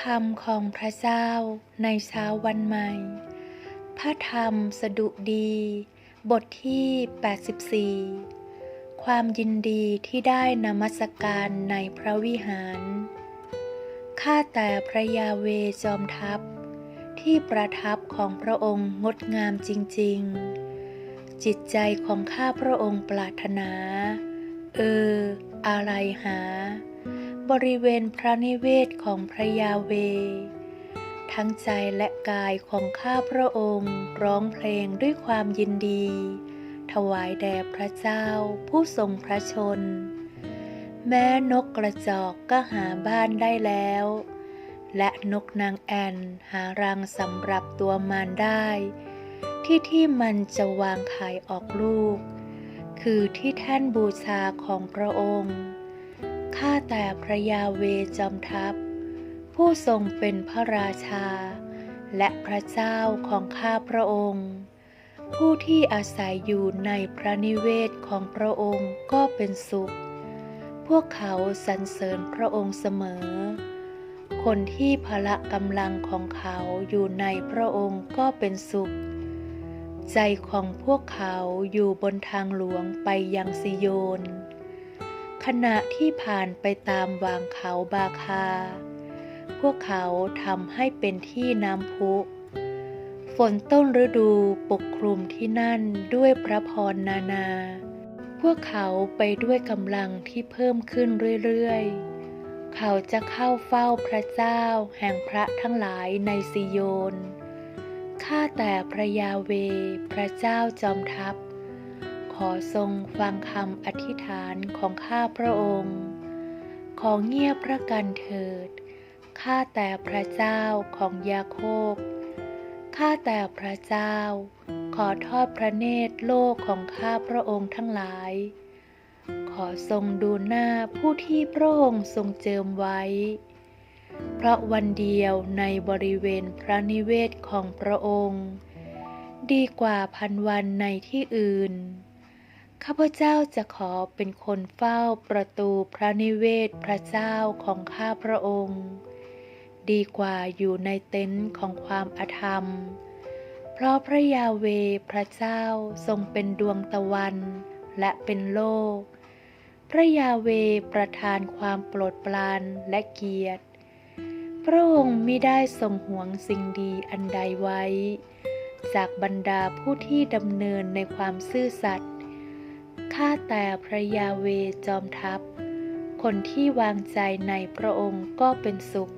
คำของพระเจ้าในเช้าวันใหม่ พระธรรมสดุดี บทที่ 84 ความยินดีที่ได้นมัสการในพระวิหาร ข้าแต่พระยาเวจอมทัพ ที่ประทับของพระองค์งดงามจริง ๆ จิตใจของข้าพระองค์ปรารถนา เออ อะไรหา บริเวณพระนิเวศของพระยาเว ทั้งใจและกายของข้าพระองค์ร้องเพลงด้วยความยินดี ถวายแด่พระเจ้าผู้ทรงพระชน แม้นกกระจอกก็หาบ้านได้แล้ว และนกนางแอ่นหารังสำหรับตัวมันได้ ที่ที่มันจะวางไข่ออกลูก คือที่แท่นบูชาของพระองค์ ข้าแต่พระยาเวจอมทัพ ผู้ทรงเป็นพระราชา และพระเจ้าของข้าพระองค์ ผู้ที่อาศัยอยู่ในพระนิเวศของพระองค์ก็เป็นสุข พวกเขาสรรเสริญพระองค์เสมอ คนที่พละกำลังของเขาอยู่ในพระองค์ก็เป็นสุข ใจของพวกเขาอยู่บนทางหลวงไปยังซิโยน ขณะที่ผ่านไปตามวางเขาบาคา พวกเขาทำให้เป็นที่น้ำพุ ฝนต้นฤดูปกคลุมที่นั่นด้วยพระพรนานา พวกเขาไปด้วยกำลังที่เพิ่มขึ้นเรื่อยๆ เขาจะเข้าเฝ้าพระเจ้าแห่งพระทั้งหลายในซิโยน ข้าแต่พระยาเว พระเจ้าจอมทัพ ขอทรงฟังคำอธิษฐานของข้าพระองค์ ของเงียบพระกันเถิด ข้าแต่พระเจ้าของยาโคบ ข้าแต่พระเจ้า ขอทอดพระเนตรโลกของข้าพระองค์ทั้งหลาย ขอทรงดูหน้าผู้ที่พระองค์ทรงเจิมไว้ เพราะวันเดียวในบริเวณพระนิเวศของพระองค์ดีกว่าพันวันในที่อื่น ข้าพเจ้าจะขอเป็นคนเฝ้าประตูพระนิเวศพระเจ้าของข้าพระองค์ ดีกว่าอยู่ในเต็นท์ของความอาธรรม เพราะพระยาเวพระเจ้าทรงเป็นดวงตะวันและเป็นโลก พระยาเวประทานความโปรดปรานและเกียรติ พระองค์มิได้ทรงห่วงสิ่งดีอันใดไว้ จากบรรดาผู้ที่ดำเนินในความซื่อสัตย์ ข้าแต่พระยาเวจอมทัพ คนที่วางใจในพระองค์ก็เป็นสุข